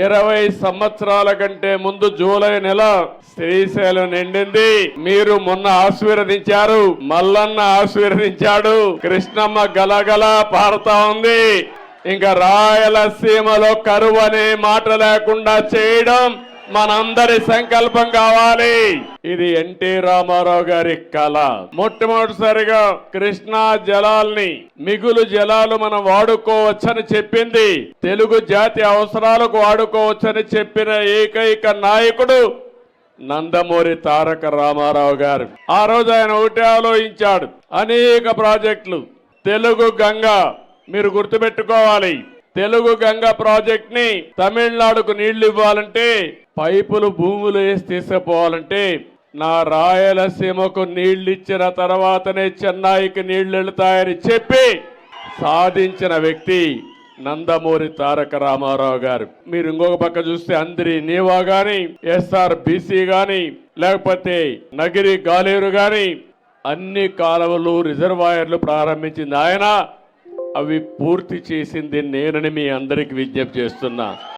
ఇరవై సంవత్సరాల కంటే ముందు జూలై నెల శ్రీశైలం నిండింది. మీరు మొన్న ఆశీర్వదించారు. మల్లన్న ఆశీర్వదించాడు. కృష్ణమ్మ గలగల పారుతా ఉంది. ఇంకా రాయలసీమలో కరువు అనే మాట లేకుండా చేయడం మనందరి సంకల్పం కావాలి. ఇది ఎన్టీ రామారావు గారి కళ. మొట్టమొదటిసారిగా కృష్ణా జలాల్ని మిగులు జలాలు మనం వాడుకోవచ్చని చెప్పింది. తెలుగు జాతి అవసరాలకు వాడుకోవచ్చని చెప్పిన ఏకైక నాయకుడు నందమూరి తారక రామారావు గారు. ఆ రోజు ఆయన ఒకటే ఆలోచించాడు. అనేక ప్రాజెక్టులు. తెలుగు గంగ మీరు గుర్తుపెట్టుకోవాలి. తెలుగు గంగ ప్రాజెక్ట్ని తమిళనాడుకు నీళ్ళు ఇవ్వాలంటే పైపులు భూములు వేసి తీసుకుపోవాలంటే నా రాయలసీమకు నీళ్ళు ఇచ్చిన తర్వాతనే చెన్నైకి నీళ్ళు వెళుతాయని చెప్పి సాధించిన వ్యక్తి నందమూరి తారక రామారావు గారు. మీరు ఇంకొక పక్క చూస్తే అందరి నీవా గాని ఎస్ఆర్ బీసీ గాని లేకపోతే నగిరి గాలేరు గాని అన్ని కాలువలు రిజర్వాయర్లు ప్రారంభించింది ఆయన. అవి పూర్తి చేసింది నేనని మీ అందరికి విజ్ఞప్తి చేస్తున్నా.